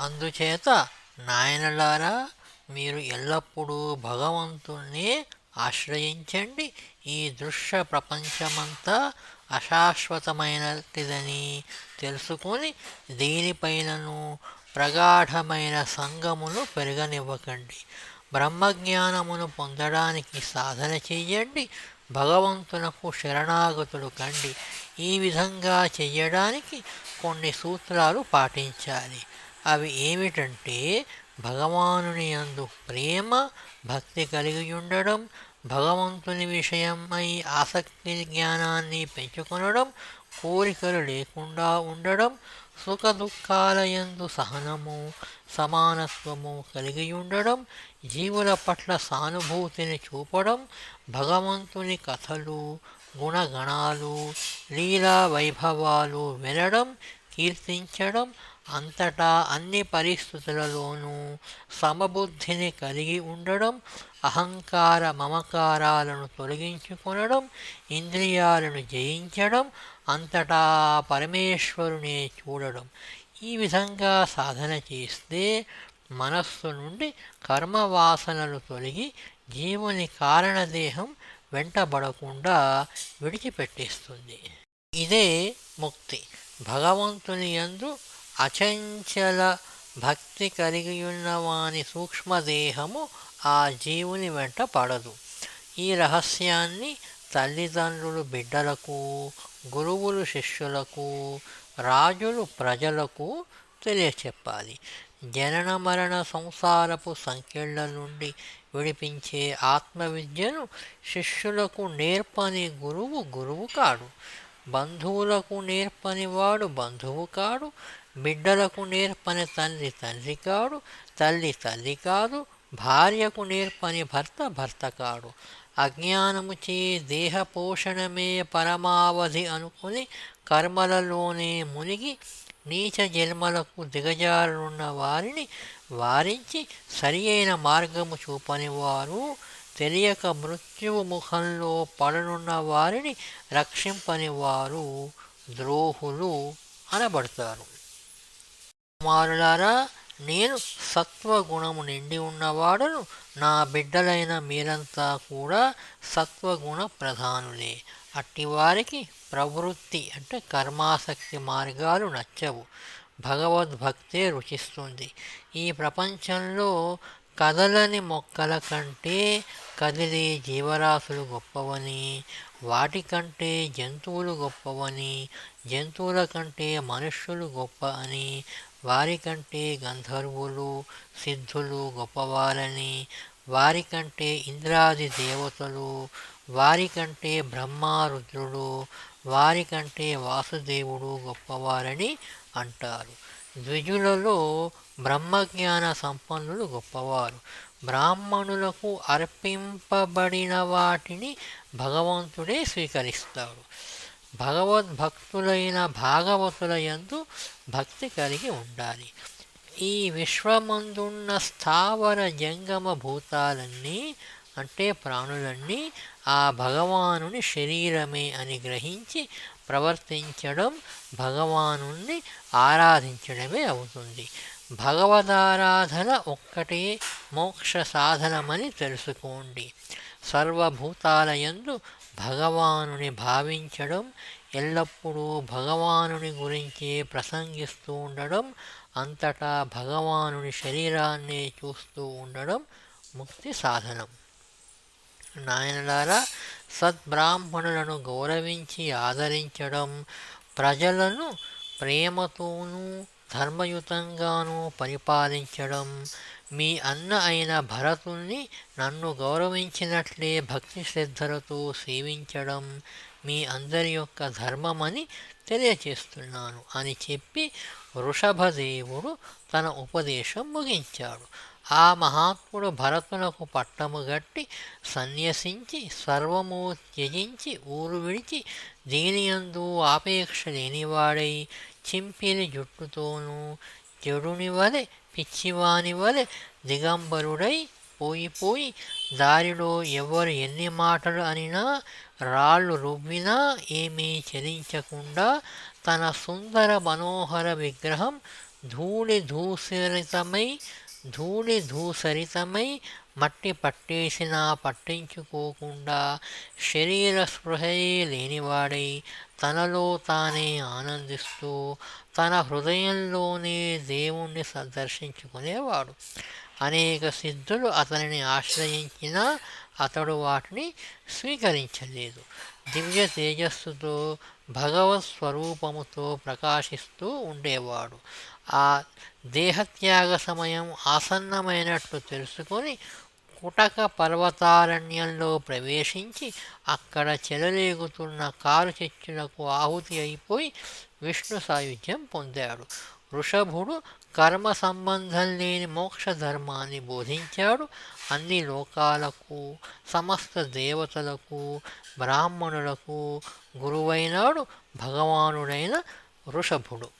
అందుచేత నాయనలారా మీరు ఎల్లప్పుడూ భగవంతుణ్ణి ఆశ్రయించండి. ఈ దృశ్య ప్రపంచమంతా అశాశ్వతమైనటిదని తెలుసుకొని దీనిపైనను ప్రగాఢమైన సంగమును పెరగనివ్వకండి. బ్రహ్మజ్ఞానమును పొందడానికి సాధన చెయ్యండి భగవంతునకు శరణాగతుడు కండి. ఈ విధంగా చెయ్యడానికి కొన్ని సూత్రాలు పాటించాలి. అవి ఏమిటంటే భగవానుని యందు ప్రేమ భక్తి కలిగి ఉండడం భగవంతుని విషయమై ఆసక్తి జ్ఞానాన్ని పెంచుకొనడం కోరికలు లేకుండా ఉండడం సుఖ దుఃఖాలయందు సహనము సమానత్వము కలిగి ఉండడం జీవుల పట్ల సానుభూతిని చూపడం భగవంతుని కథలు గుణగణాలు లీలా వైభవాలు వినడం కీర్తించడం అంతటా అన్ని పరిస్థితులలోనూ సమబుద్ధిని కలిగి ఉండడం అహంకార మమకారాలను తొలగించుకొనడం ఇంద్రియాలను జయించడం అంతటా పరమేశ్వరునే చూడడం. ఈ విధంగా సాధన చేస్తే మనస్సు నుండి కర్మవాసనలు తొలగి జీవుని కారణదేహం వెంటబడకుండా విడిచిపెట్టేస్తుంది. ఇదే ముక్తి. భగవంతుని యందు అచంచల భక్తి కలిగి వాని సూక్ష్మదేహము ఆ జీవుని వెంట పడదు. ఈ రహస్యాన్ని తల్లిదండ్రులు బిడ్డలకు గురువులు శిష్యులకు రాజులు ప్రజలకు తెలియచెప్పాలి. జనన మరణ సంసారపు సంఖ్యల నుండి విడిపించే ఆత్మవిద్యను శిష్యులకు నేర్పని గురువు గురువు కాడు. బంధువులకు నేర్పని వాడు బంధువు కాడు బిడ్డలకు నేర్పని తండ్రి తండ్రి కాడు తల్లి తల్లి కాదు భార్యకు నేర్పని భర్త భర్త కాడు. అజ్ఞానముచే దేహ పోషణమే పరమావధి అనుకుని కర్మలలోనే మునిగి నీచ జన్మలకు దిగజారున్న వారిని వారించి సరి అయిన మార్గము చూపని వారు తెలియక మృత్యువు ముఖంలో పడనున్న వారిని రక్షింపని వారు ద్రోహులు అనబడతారు. కుమారులారా నేను సత్వగుణము నిండి ఉన్నవాడను నా బిడ్డలైన మీరంతా కూడా సత్వగుణ ప్రధానులే. అట్టివారికి ప్రవృత్తి అంటే కర్మాసక్తి మార్గాలు నచ్చవు. భగవద్భక్తే రుచిస్తుంది. ఈ ప్రపంచంలో కదలని మొక్కల కంటే కదిలే జీవరాశులు గొప్పవని వాటికంటే జంతువులు గొప్పవని జంతువుల కంటే మనుష్యులు గొప్ప అని వారికంటే గంధర్వులు సిద్ధులు గొప్పవారని వారికంటే ఇంద్రాది దేవతలు వారికంటే బ్రహ్మారుద్రుడు వారికంటే వాసుదేవుడు గొప్పవారని అంటారు. ద్విజులలో బ్రహ్మజ్ఞాన సంపన్నులు గొప్పవారు. బ్రాహ్మణులకు అర్పింపబడిన వాటిని భగవంతుడే స్వీకరిస్తాడు. భగవద్భక్తులైన భాగవతుల యందు భక్తి కలిగి ఉండాలి. ఈ విశ్వమందున్న స్థావర జంగమ భూతాలన్నీ అంటే ప్రాణులన్నీ ఆ భగవానుని శరీరమే అని గ్రహించి ప్రవర్తించడం భగవాను ఆరాధించడమే అవుతుంది. భగవదారాధన ఒక్కటే మోక్ష సాధనమని తెలుసుకోండి. సర్వభూతాలయందు భగవానుని భావించడం ఎల్లప్పుడూ భగవానుని గురించి ప్రసంగిస్తూ ఉండడం అంతటా భగవానుని శరీరాన్ని చూస్తూ ఉండడం ముక్తి సాధనం. నాయనలారా సద్బ్రాహ్మణులను గౌరవించి ఆదరించడం ప్రజలను ప్రేమతోనూ ధర్మయుతంగానూ పరిపాలించడం మీ అన్న అయిన భరతుణ్ణి నన్ను గౌరవించినట్లే భక్తి శ్రద్ధలతో సేవించడం మీ అందరి యొక్క ధర్మమని తెలియచేస్తున్నాను అని చెప్పి వృషభదేవుడు తన ఉపదేశం ముగించాడు. ఆ మహాత్ముడు భరతునకు పట్టము గట్టి సన్యసించి సర్వము త్యజించి ఊరు విడిచి దీనియందు ఆపేక్ష లేనివాడై చింపిని జుట్టుతోనూ చెడుని వలె పిచ్చివాని వలె దిగంబరుడై పోయిపోయి దారిలో ఎవరు ఎన్ని మాటలు అనినా రాళ్ళు రువ్వినా ఏమీ చలించకుండా తన సుందర మనోహర విగ్రహం ధూళి ధూసరితమై ధూళి ధూసరితమై మట్టి పట్టేసినా పట్టించుకోకుండా శరీర స్పృహయే లేనివాడై తనలో తానే ఆనందిస్తూ తన హృదయంలోనే దేవుణ్ణి దర్శించుకునేవాడు అనేక సిద్ధులు అతనిని ఆశ్రయించినా అతడు వాటిని స్వీకరించలేదు. దివ్య తేజస్సుతో భగవత్ స్వరూపముతో ప్రకాశిస్తూ ఉండేవాడు. ఆ దేహత్యాగ సమయం ఆసన్నమైనట్లు తెలుసుకొని కుటక పర్వతారణ్యంలో ప్రవేశించి అక్కడ చెలరేగుతున్న కారు చెచ్చులకు ఆహుతి అయిపోయి విష్ణు సాయుధ్యం పొందాడు. వృషభుడు కర్మ సంబంధం లేని మోక్ష ధర్మాన్ని బోధించాడు. అన్ని లోకాలకు సమస్త దేవతలకు బ్రాహ్మణులకు గురువైనాడు భగవానుడైన వృషభుడు.